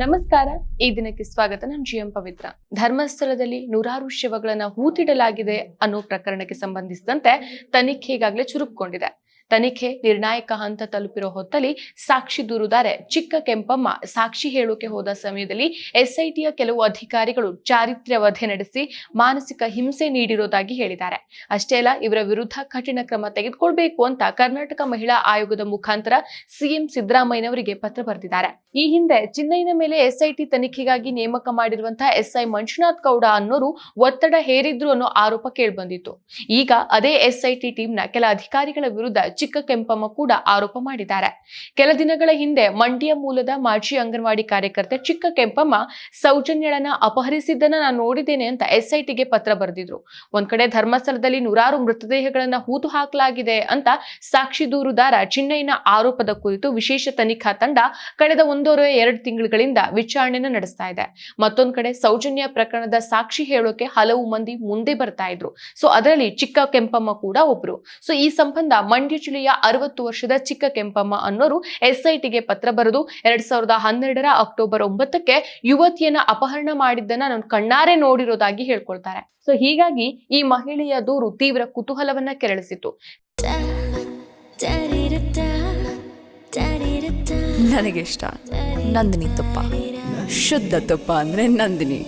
ನಮಸ್ಕಾರ. ಈ ದಿನಕ್ಕೆ ಸ್ವಾಗತ ನಾನು ಜಿ ಎಂ ಪವಿತ್ರ. ಧರ್ಮಸ್ಥಳದಲ್ಲಿ ನೂರಾರು ಶಿವಗಳನ್ನು ಹೂತಿಡಲಾಗಿದೆ ಅನ್ನೋ ಪ್ರಕರಣಕ್ಕೆ ಸಂಬಂಧಿಸಿದಂತೆ ತನಿಖೆ ಈಗಾಗಲೇ ಚುರುಕುಗೊಂಡಿದೆ. ತನಿಖೆ ನಿರ್ಣಾಯಕ ಹಂತ ತಲುಪಿರೋ ಹೊತ್ತಲ್ಲಿ ಸಾಕ್ಷಿ ದೂರುದಾರೆ ಚಿಕ್ಕ ಕೆಂಪಮ್ಮ ಸಾಕ್ಷಿ ಹೇಳೋಕೆ ಹೋದ ಸಮಯದಲ್ಲಿ ಎಸ್ಐಟಿಯ ಕೆಲವು ಅಧಿಕಾರಿಗಳು ಚಾರಿತ್ರ್ಯ ವಧೆ ನಡೆಸಿ ಮಾನಸಿಕ ಹಿಂಸೆ ನೀಡಿರೋದಾಗಿ ಹೇಳಿದ್ದಾರೆ. ಅಷ್ಟೇ ಅಲ್ಲ, ಇವರ ವಿರುದ್ಧ ಕಠಿಣ ಕ್ರಮ ತೆಗೆದುಕೊಳ್ಬೇಕು ಅಂತ ಕರ್ನಾಟಕ ಮಹಿಳಾ ಆಯೋಗದ ಮುಖಾಂತರ ಸಿಎಂ ಸಿದ್ದರಾಮಯ್ಯನವರಿಗೆ ಪತ್ರ ಬರೆದಿದ್ದಾರೆ. ಈ ಹಿಂದೆ ಚಿನ್ನೈನ ಮೇಲೆ ಎಸ್ಐಟಿ ತನಿಖೆಗಾಗಿ ನೇಮಕ ಮಾಡಿರುವಂತಹ ಎಸ್ಐ ಮಂಜುನಾಥ್ ಗೌಡ ಅನ್ನೋರು ಒತ್ತಡ ಹೇರಿದ್ರು ಅನ್ನೋ ಆರೋಪ ಕೇಳಿಬಂದಿತ್ತು. ಈಗ ಅದೇ ಎಸ್ಐಟಿ ಟೀಮ್ನ ಕೆಲ ಅಧಿಕಾರಿಗಳ ವಿರುದ್ಧ ಚಿಕ್ಕ ಕೆಂಪಮ್ಮ ಕೂಡ ಆರೋಪ ಮಾಡಿದ್ದಾರೆ. ಕೆಲ ದಿನಗಳ ಹಿಂದೆ ಮಂಡ್ಯ ಮೂಲದ ಮಾಜಿ ಅಂಗನವಾಡಿ ಕಾರ್ಯಕರ್ತೆ ಚಿಕ್ಕ ಕೆಂಪಮ್ಮ ಸೌಜನ್ಯಳನ್ನ ಅಪಹರಿಸಿದ್ದನ್ನ ನಾನು ನೋಡಿದ್ದೇನೆ ಅಂತ ಎಸ್ಐಟಿಗೆ ಪತ್ರ ಬರೆದಿದ್ರು. ಒಂದ್ ಕಡೆ ಧರ್ಮಸ್ಥಳದಲ್ಲಿ ನೂರಾರು ಮೃತದೇಹಗಳನ್ನ ಹೂತು ಹಾಕಲಾಗಿದೆ ಅಂತ ಸಾಕ್ಷಿ ದೂರುದಾರ ಚಿನ್ನೈನ ಆರೋಪದ ಕುರಿತು ವಿಶೇಷ ತನಿಖಾ ತಂಡ ಕಳೆದ ಒಂದೂವರೆ ಎರಡು ತಿಂಗಳುಗಳಿಂದ ವಿಚಾರಣೆನ ನಡೆಸ್ತಾ ಇದೆ. ಮತ್ತೊಂದ್ ಕಡೆ ಸೌಜನ್ಯ ಪ್ರಕರಣದ ಸಾಕ್ಷಿ ಹೇಳೋಕೆ ಹಲವು ಮಂದಿ ಮುಂದೆ ಬರ್ತಾ ಇದ್ರು. ಸೊ, ಅದರಲ್ಲಿ ಚಿಕ್ಕ ಕೆಂಪಮ್ಮ ಕೂಡ ಒಬ್ರು. ಸೊ, ಈ ಸಂಬಂಧ ಮಂಡ್ಯ ಜಿಲ್ಲೆಯ ಅರವತ್ತು ವರ್ಷದ ಚಿಕ್ಕ ಕೆಂಪಮ್ಮ ಅನ್ನೋರು ಎಸ್ಐಟಿಗೆ ಪತ್ರ ಬರೆದು ಎರಡ್ ಸಾವಿರದ ಹನ್ನೆರಡರ ಅಕ್ಟೋಬರ್ ಒಂಬತ್ತಕ್ಕೆ ಯುವತಿಯನ್ನ ಅಪಹರಣ ಮಾಡಿದ್ದನ್ನ ನಾನು ಕಣ್ಣಾರೆ ನೋಡಿರೋದಾಗಿ ಹೇಳ್ಕೊಳ್ತಾರೆ. ಸೊ ಹೀಗಾಗಿ ಈ ಮಹಿಳೆಯ ದೂರು ತೀವ್ರ ಕುತೂಹಲವನ್ನ ಕೆರಳಿಸಿತು ನನಗೆ ಇಷ್ಟ. ನಂದಿನಿ ತುಪ್ಪ. ಶುದ್ಧ ತುಪ್ಪ ಅಂದ್ರೆ ನಂದಿನಿ.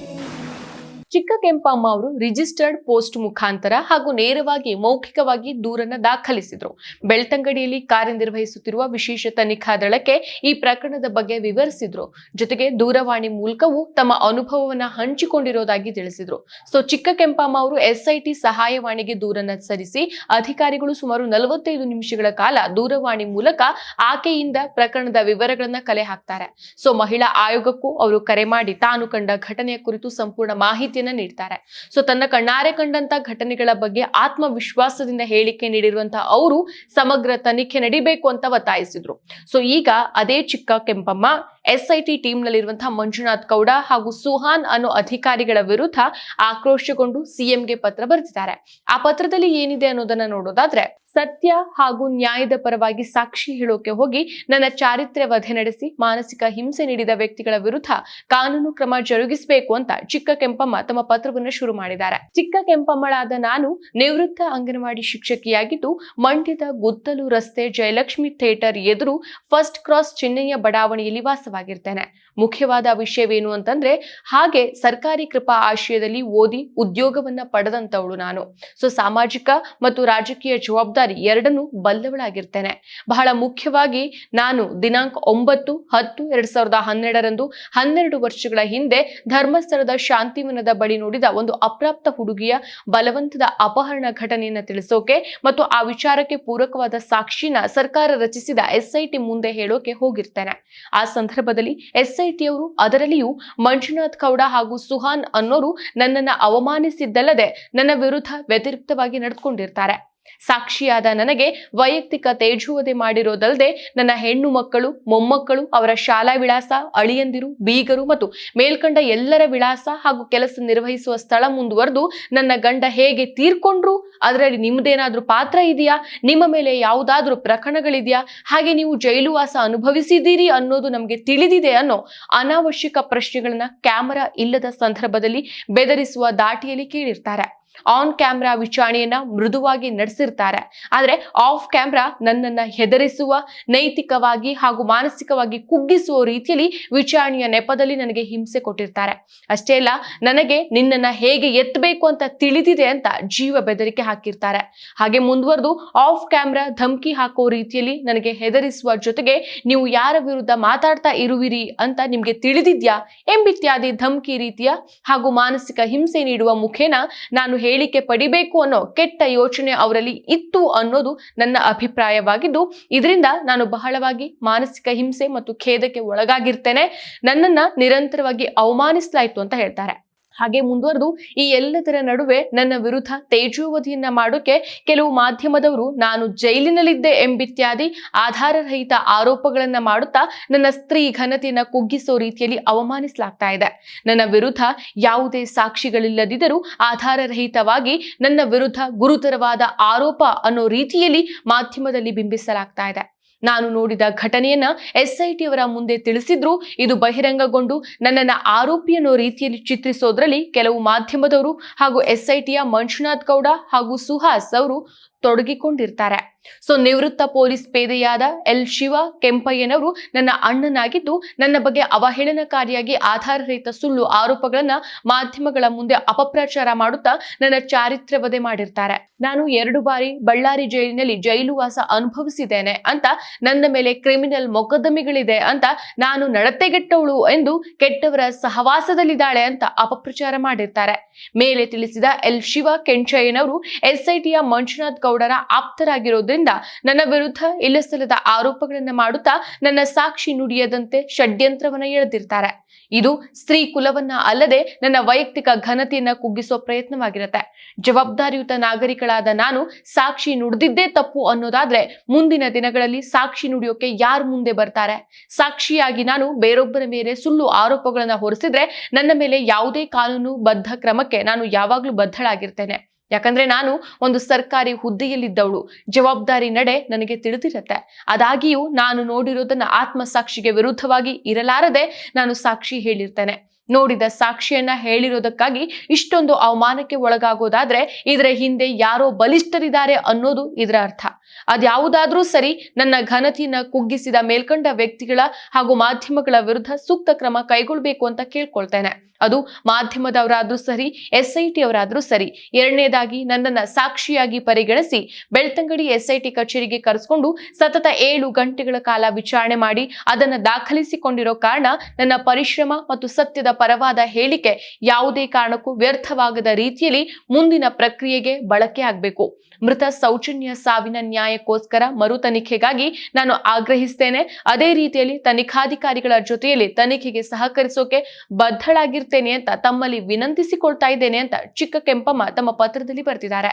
ಚಿಕ್ಕ ಕೆಂಪಮ್ಮ ಅವರು ರಿಜಿಸ್ಟರ್ಡ್ ಪೋಸ್ಟ್ ಮುಖಾಂತರ ಹಾಗೂ ನೇರವಾಗಿ ಮೌಖಿಕವಾಗಿ ದೂರನ್ನ ದಾಖಲಿಸಿದ್ರು. ಬೆಳ್ತಂಗಡಿಯಲ್ಲಿ ಕಾರ್ಯನಿರ್ವಹಿಸುತ್ತಿರುವ ವಿಶೇಷ ತನಿಖಾ ದಳಕ್ಕೆ ಈ ಪ್ರಕರಣದ ಬಗ್ಗೆ ವಿವರಿಸಿದ್ರು. ಜೊತೆಗೆ ದೂರವಾಣಿ ಮೂಲಕವೂ ತಮ್ಮ ಅನುಭವವನ್ನ ಹಂಚಿಕೊಂಡಿರೋದಾಗಿ ತಿಳಿಸಿದ್ರು. ಸೊ, ಚಿಕ್ಕ ಕೆಂಪಮ್ಮ ಅವರು ಎಸ್ಐಟಿ ಸಹಾಯವಾಣಿಗೆ ದೂರನ್ನ ಸರಿಸಿ ಅಧಿಕಾರಿಗಳು ಸುಮಾರು ನಲವತ್ತೈದು ನಿಮಿಷಗಳ ಕಾಲ ದೂರವಾಣಿ ಮೂಲಕ ಆಕೆಯಿಂದ ಪ್ರಕರಣದ ವಿವರಗಳನ್ನ ಕಲೆ ಹಾಕ್ತಾರೆ. ಸೊ, ಮಹಿಳಾ ಆಯೋಗಕ್ಕೂ ಅವರು ಕರೆ ಮಾಡಿ ತಾನು ಕಂಡ ಘಟನೆಯ ಕುರಿತು ಸಂಪೂರ್ಣ ಮಾಹಿತಿಯನ್ನ ನೀಡ್ತಾರೆ. ಸೊ ತನ್ನ ಕಣ್ಣಾರೆ ಕಂಡಂತ ಘಟನೆಗಳ ಬಗ್ಗೆ ಆತ್ಮವಿಶ್ವಾಸದಿಂದ ಹೇಳಿಕೆ ನೀಡಿರುವಂತಹ ಅವರು ಸಮಗ್ರ ತನಿಖೆ ನಡಿಬೇಕು ಅಂತ ಒತ್ತಾಯಿಸಿದ್ರು. ಸೊ ಈಗ ಅದೇ ಚಿಕ್ಕ ಕೆಂಪಮ್ಮ ಎಸ್ಐಟಿ ಟೀಮ್ ನಲ್ಲಿರುವಂತಹ ಮಂಜುನಾಥ್ ಗೌಡ ಹಾಗೂ ಸುಹಾನ್ ಅನ್ನೋ ಅಧಿಕಾರಿಗಳ ವಿರುದ್ಧ ಆಕ್ರೋಶಗೊಂಡು ಸಿಎಂಗೆ ಪತ್ರ ಬರೆದಿದ್ದಾರೆ. ಆ ಪತ್ರದಲ್ಲಿ ಏನಿದೆ ಅನ್ನೋದನ್ನ ನೋಡೋದಾದ್ರೆ, ಸತ್ಯ ಹಾಗೂ ನ್ಯಾಯದ ಪರವಾಗಿ ಸಾಕ್ಷಿ ಹೇಳೋಕೆ ಹೋಗಿ ನನ್ನ ಚಾರಿತ್ರ್ಯ ವಧೆ ನಡೆಸಿ ಮಾನಸಿಕ ಹಿಂಸೆ ನೀಡಿದ ವ್ಯಕ್ತಿಗಳ ವಿರುದ್ಧ ಕಾನೂನು ಕ್ರಮ ಜರುಗಿಸಬೇಕು ಅಂತ ಚಿಕ್ಕ ಕೆಂಪಮ್ಮ ತಮ್ಮ ಪತ್ರವನ್ನು ಶುರು ಮಾಡಿದ್ದಾರೆ. ಚಿಕ್ಕ ಕೆಂಪಮ್ಮಳಾದ ನಾನು ನಿವೃತ್ತ ಅಂಗನವಾಡಿ ಶಿಕ್ಷಕಿಯಾಗಿದ್ದು, ಮಂಡ್ಯದ ಗುದ್ದಲು ರಸ್ತೆ ಜಯಲಕ್ಷ್ಮಿ ಥಿಯೇಟರ್ ಎದುರು ಫಸ್ಟ್ ಕ್ರಾಸ್ ಚೆನ್ನೈಯ ಬಡಾವಣೆಯಲ್ಲಿ ವಾಸವಾಗಿರ್ತೇನೆ ಮುಖ್ಯವಾದ ವಿಷಯವೇನು ಅಂತಂದ್ರೆ ಹಾಗೆ ಸರ್ಕಾರಿ ಕೃಪಾ ಆಶಯದಲ್ಲಿ ಓದಿ ಉದ್ಯೋಗವನ್ನ ಪಡೆದಂತವಳು ನಾನು. ಸೊ ಸಾಮಾಜಿಕ ಮತ್ತು ರಾಜಕೀಯ ಜವಾಬ್ದಾರಿ ಎರಡನ್ನೂ ಬಲ್ಲವಳಾಗಿರ್ತೇನೆ. ಬಹಳ ಮುಖ್ಯವಾಗಿ ನಾನು ದಿನಾಂಕ ಒಂಬತ್ತು, ಹತ್ತು, ಎರಡ್ ಸಾವಿರದ ಹನ್ನೆರಡರಂದು ಹನ್ನೆರಡು ವರ್ಷಗಳ ಹಿಂದೆ ಧರ್ಮಸ್ಥಳದ ಶಾಂತಿವನದ ಬಳಿ ನೋಡಿದ ಒಂದು ಅಪ್ರಾಪ್ತ ಹುಡುಗಿಯ ಬಲವಂತದ ಅಪಹರಣ ಘಟನೆಯನ್ನ ತಿಳಿಸೋಕೆ ಮತ್ತು ಆ ವಿಚಾರಕ್ಕೆ ಪೂರಕವಾದ ಸಾಕ್ಷಿನ ಸರ್ಕಾರ ರಚಿಸಿದ ಎಸ್ಐಟಿ ಮುಂದೆ ಹೇಳೋಕೆ ಹೋಗಿರ್ತೇನೆ. ಆ ಸಂದರ್ಭದಲ್ಲಿ ಎಸ್ಐಟಿಯವರು ಅದರಲ್ಲಿಯೂ ಮಂಜುನಾಥ್ ಕೌಡ ಹಾಗೂ ಸುಹಾನ್ ಅನ್ನೋರು ನನ್ನನ್ನ ಅವಮಾನಿಸಿದ್ದಲ್ಲದೆ ನನ್ನ ವಿರುದ್ಧ ವ್ಯತಿರಿಕ್ತವಾಗಿ ನಡೆದುಕೊಂಡಿರ್ತಾರೆ. ಸಾಕ್ಷಿಯಾದ ನನಗೆ ವೈಯಕ್ತಿಕ ತೇಜುವದೆ ಮಾಡಿರೋದಲ್ಲದೆ ನನ್ನ ಹೆಣ್ಣು ಮಕ್ಕಳು, ಮೊಮ್ಮಕ್ಕಳು, ಅವರ ಶಾಲಾ ವಿಳಾಸ, ಅಳಿಯಂದಿರು, ಬೀಗರು ಮತ್ತು ಮೇಲ್ಕಂಡ ಎಲ್ಲರ ವಿಳಾಸ ಹಾಗೂ ಕೆಲಸ ನಿರ್ವಹಿಸುವ ಸ್ಥಳ ಮುಂದುವರೆದು ನನ್ನ ಗಂಡ ಹೇಗೆ ತೀರ್ಕೊಂಡ್ರು? ಅದರಲ್ಲಿ ನಿಮ್ದೇನಾದ್ರೂ ಪಾತ್ರ ಇದೆಯಾ? ನಿಮ್ಮ ಮೇಲೆ ಯಾವುದಾದ್ರೂ ಪ್ರಕರಣಗಳಿದೆಯಾ? ಹಾಗೆ ನೀವು ಜೈಲುವಾಸ ಅನುಭವಿಸಿದ್ದೀರಿ ಅನ್ನೋದು ನಮಗೆ ತಿಳಿದಿದೆ ಅನ್ನೋ ಅನಾವಶ್ಯಕ ಪ್ರಶ್ನೆಗಳನ್ನ ಕ್ಯಾಮರಾ ಇಲ್ಲದ ಸಂದರ್ಭದಲ್ಲಿ ಬೆದರಿಸುವ ದಾಟಿಯಲ್ಲಿ ಕೇಳಿರ್ತಾರೆ. ಆನ್ ಕ್ಯಾಮ್ರಾ ವಿಚಾರಣೆಯನ್ನ ಮೃದುವಾಗಿ ನಡೆಸಿರ್ತಾರೆ. ಆದ್ರೆ ಆಫ್ ಕ್ಯಾಮ್ರಾ ನನ್ನನ್ನ ಹೆದರಿಸುವ, ನೈತಿಕವಾಗಿ ಹಾಗೂ ಮಾನಸಿಕವಾಗಿ ಕುಗ್ಗಿಸುವ ರೀತಿಯಲ್ಲಿ ವಿಚಾರಣೆಯ ನೆಪದಲ್ಲಿ ನನಗೆ ಹಿಂಸೆ ಕೊಟ್ಟಿರ್ತಾರೆ. ಅಷ್ಟೇ ಅಲ್ಲ, ನನಗೆ ನಿನ್ನನ್ನ ಹೇಗೆ ಎತ್ತಬೇಕು ಅಂತ ತಿಳಿದಿದೆ ಅಂತ ಜೀವ ಬೆದರಿಕೆ ಹಾಕಿರ್ತಾರೆ. ಹಾಗೆ ಮುಂದುವರೆದು ಆಫ್ ಕ್ಯಾಮ್ರಾ ಧಮಕಿ ಹಾಕೋ ರೀತಿಯಲ್ಲಿ ನನಗೆ ಹೆದರಿಸುವ ಜೊತೆಗೆ ನೀವು ಯಾರ ವಿರುದ್ಧ ಮಾತಾಡ್ತಾ ಇರುವಿರಿ ಅಂತ ನಿಮ್ಗೆ ತಿಳಿದಿದ್ಯಾ ಎಂಬಿತ್ಯಾದಿ ಧಮಕಿ ರೀತಿಯ ಹಾಗೂ ಮಾನಸಿಕ ಹಿಂಸೆ ನೀಡುವ ಮುಖೇನ ನಾನು ಹೇಳಿಕೆ ಪಡಿಬೇಕು ಅನ್ನೋ ಕೆಟ್ಟ ಯೋಚನೆ ಅವರಲ್ಲಿ ಇತ್ತು ಅನ್ನೋದು ನನ್ನ ಅಭಿಪ್ರಾಯವಾಗಿದ್ದು, ಇದರಿಂದ ನಾನು ಬಹಳವಾಗಿ ಮಾನಸಿಕ ಹಿಂಸೆ ಮತ್ತು ಖೇದಕ್ಕೆ ಒಳಗಾಗಿರ್ತೇನೆ. ನನ್ನನ್ನ ನಿರಂತರವಾಗಿ ಅವಮಾನಿಸಲಾಯಿತು ಅಂತ ಹೇಳ್ತಾರೆ. ಹಾಗೆ ಮುಂದುವರೆದು ಈ ಎಲ್ಲದರ ನಡುವೆ ನನ್ನ ವಿರುದ್ಧ ತೇಜೋವಧಿಯನ್ನ ಮಾಡೋಕೆ ಕೆಲವು ಮಾಧ್ಯಮದವರು ನಾನು ಜೈಲಿನಲ್ಲಿದ್ದೆ ಎಂಬಿತ್ಯಾದಿ ಆಧಾರರಹಿತ ಆರೋಪಗಳನ್ನ ಮಾಡುತ್ತಾ ನನ್ನ ಸ್ತ್ರೀ ಘನತೆಯನ್ನ ಕುಗ್ಗಿಸೋ ರೀತಿಯಲ್ಲಿ ಅವಮಾನಿಸಲಾಗ್ತಾ ಇದೆ. ನನ್ನ ವಿರುದ್ಧ ಯಾವುದೇ ಸಾಕ್ಷಿಗಳಿಲ್ಲದಿದ್ದರೂ ಆಧಾರರಹಿತವಾಗಿ ನನ್ನ ವಿರುದ್ಧ ಗುರುತರವಾದ ಆರೋಪ ಅನ್ನೋ ರೀತಿಯಲ್ಲಿ ಮಾಧ್ಯಮದಲ್ಲಿ ಬಿಂಬಿಸಲಾಗ್ತಾ ಇದೆ. ನಾನು ನೋಡಿದ ಘಟನೆಯನ್ನ ಎಸ್ಐಟಿ ಅವರ ಮುಂದೆ ತಿಳಿಸಿದ್ರು. ಇದು ಬಹಿರಂಗಗೊಂಡು ನನ್ನನ್ನ ಆರೋಪಿಯನ್ನು ರೀತಿಯಲ್ಲಿ ಚಿತ್ರಿಸೋದ್ರಲ್ಲಿ ಕೆಲವು ಮಾಧ್ಯಮದವರು ಹಾಗೂ ಎಸ್ಐಟಿಯ ಮಂಜುನಾಥ್ ಗೌಡ ಹಾಗೂ ಸುಹಾಸ್ ಅವರು ತೊಡಗಿಕೊಂಡಿರ್ತಾರೆ. ಸೊ ನಿವೃತ್ತ ಪೊಲೀಸ್ ಪೇದೆಯಾದ ಎಲ್ ಶಿವ ಕೆಂಪಯ್ಯನವರು ನನ್ನ ಅಣ್ಣನಾಗಿದ್ದು, ನನ್ನ ಬಗ್ಗೆ ಅವಹೇಳನಕಾರಿಯಾಗಿ ಆಧಾರರಹಿತ ಸುಳ್ಳು ಆರೋಪಗಳನ್ನ ಮಾಧ್ಯಮಗಳ ಮುಂದೆ ಅಪಪ್ರಚಾರ ಮಾಡುತ್ತಾ ನನ್ನ ಚಾರಿತ್ರ್ಯ ವಧೆ ಮಾಡಿರ್ತಾರೆ. ನಾನು ಎರಡು ಬಾರಿ ಬಳ್ಳಾರಿ ಜೈಲಿನಲ್ಲಿ ಜೈಲು ವಾಸ ಅನುಭವಿಸಿದ್ದೇನೆ ಅಂತ ನನ್ನ ಮೇಲೆ ಕ್ರಿಮಿನಲ್ ಮೊಕದ್ದಮೆಗಳಿದೆ ಅಂತ ನಾನು ನಡತೆಗೆಟ್ಟವಳು ಎಂದು ಕೆಟ್ಟವರ ಸಹವಾಸದಲ್ಲಿದ್ದಾಳೆ ಅಂತ ಅಪಪ್ರಚಾರ ಮಾಡಿರ್ತಾರೆ. ಮೇಲೆ ತಿಳಿಸಿದ ಎಲ್ ಶಿವ ಕೆಂಚಯ್ಯನವರು ಎಸ್ಐಟಿಯ ಮಂಜುನಾಥ್ ಗೌಡರ ಆಪ್ತರಾಗಿರೋದ್ರಿಂದ ನನ್ನ ವಿರುದ್ಧ ಇಲ್ಲಸಲ್ಲದ ಆರೋಪಗಳನ್ನ ಮಾಡುತ್ತಾ ನನ್ನ ಸಾಕ್ಷಿ ನುಡಿಯದಂತೆ ಷಡ್ಯಂತ್ರವನ್ನ ಎಳೆದಿರ್ತಾರೆ. ಇದು ಸ್ತ್ರೀ ಕುಲವನ್ನ ಅಲ್ಲದೆ ನನ್ನ ವೈಯಕ್ತಿಕ ಘನತೆಯನ್ನ ಕುಗ್ಗಿಸೋ ಪ್ರಯತ್ನವಾಗಿರುತ್ತೆ. ಜವಾಬ್ದಾರಿಯುತ ನಾಗರಿಕಳಾದ ನಾನು ಸಾಕ್ಷಿ ನುಡಿದಿದ್ದೇ ತಪ್ಪು ಅನ್ನೋದಾದ್ರೆ ಮುಂದಿನ ದಿನಗಳಲ್ಲಿ ಸಾಕ್ಷಿ ನುಡಿಯೋಕೆ ಯಾರು ಮುಂದೆ ಬರ್ತಾರೆ? ಸಾಕ್ಷಿಯಾಗಿ ನಾನು ಬೇರೊಬ್ಬರ ಮೇಲೆ ಸುಳ್ಳು ಆರೋಪಗಳನ್ನ ಹೊರಿಸಿದ್ರೆ ನನ್ನ ಮೇಲೆ ಯಾವುದೇ ಕಾನೂನು ಬದ್ಧ ಕ್ರಮಕ್ಕೆ ನಾನು ಯಾವಾಗ್ಲೂ ಬದ್ಧಳಾಗಿರ್ತೇನೆ. ಯಾಕಂದ್ರೆ ನಾನು ಒಂದು ಸರ್ಕಾರಿ ಹುದ್ದೆಯಲ್ಲಿದ್ದವಳು, ಜವಾಬ್ದಾರಿ ನಡೆ ನನಗೆ ತಿಳಿದಿರತ್ತೆ. ಅದಾಗಿಯೂ ನಾನು ನೋಡಿರೋದನ್ನ ಆತ್ಮಸಾಕ್ಷಿಗೆ ವಿರುದ್ಧವಾಗಿ ಇರಲಾರದೆ ನಾನು ಸಾಕ್ಷಿ ಹೇಳಿರ್ತೇನೆ. ನೋಡಿದ ಸಾಕ್ಷಿಯನ್ನ ಹೇಳಿರೋದಕ್ಕಾಗಿ ಇಷ್ಟೊಂದು ಅವಮಾನಕ್ಕೆ ಒಳಗಾಗೋದಾದ್ರೆ ಇದರ ಹಿಂದೆ ಯಾರೋ ಬಲಿಷ್ಠರಿದ್ದಾರೆ ಅನ್ನೋದು ಇದರ ಅರ್ಥ. ಅದ್ಯಾವುದಾದ್ರೂ ಸರಿ ನನ್ನ ಘನತೆಯನ್ನ ಕುಗ್ಗಿಸಿದ ಮೇಲ್ಕಂಡ ವ್ಯಕ್ತಿಗಳ ಹಾಗೂ ಮಾಧ್ಯಮಗಳ ವಿರುದ್ಧ ಸೂಕ್ತ ಕ್ರಮ ಕೈಗೊಳ್ಬೇಕು ಅಂತ ಕೇಳ್ಕೊಳ್ತೇನೆ. ಅದು ಮಾಧ್ಯಮದವರಾದ್ರೂ ಸರಿ ಎಸ್ಐಟಿ ಅವರಾದ್ರೂ ಸರಿ, ಎರಡನೇದಾಗಿ ನನ್ನನ್ನ ಸಾಕ್ಷಿಯಾಗಿ ಪರಿಗಣಿಸಿ ಬೆಳ್ತಂಗಡಿ ಎಸ್ಐಟಿ ಕಚೇರಿಗೆ ಕರೆಸ್ಕೊಂಡು ಸತತ ಏಳು ಗಂಟೆಗಳ ಕಾಲ ವಿಚಾರಣೆ ಮಾಡಿ ಅದನ್ನ ದಾಖಲಿಸಿಕೊಂಡಿರೋ ಕಾರಣ ನನ್ನ ಪರಿಶ್ರಮ ಮತ್ತು ಸತ್ಯದ ಪರವಾದ ಹೇಳಿಕೆ ಯಾವುದೇ ಕಾರಣಕ್ಕೂ ವ್ಯರ್ಥವಾಗದ ರೀತಿಯಲ್ಲಿ ಮುಂದಿನ ಪ್ರಕ್ರಿಯೆಗೆ ಬಳಕೆ ಆಗಬೇಕು. ಮೃತ ಸೌಜನ್ಯ ಸಾವಿನ ನ್ಯಾಯಕ್ಕೋಸ್ಕರ ಮರು ತನಿಖೆಗಾಗಿ ನಾನು ಆಗ್ರಹಿಸ್ತೇನೆ. ಅದೇ ರೀತಿಯಲ್ಲಿ ತನಿಖಾಧಿಕಾರಿಗಳ ಜೊತೆಯಲ್ಲಿ ತನಿಖೆಗೆ ಸಹಕರಿಸೋಕೆ ಬದ್ಧಳಾಗಿರ್ತೇನೆ ಅಂತ ತಮ್ಮಲ್ಲಿ ವಿನಂತಿಸಿಕೊಳ್ತಾ ಇದ್ದೇನೆ ಅಂತ ಚಿಕ್ಕ ಕೆಂಪಮ್ಮ ತಮ್ಮ ಪತ್ರದಲ್ಲಿ ಬರೆದಿದ್ದಾರೆ.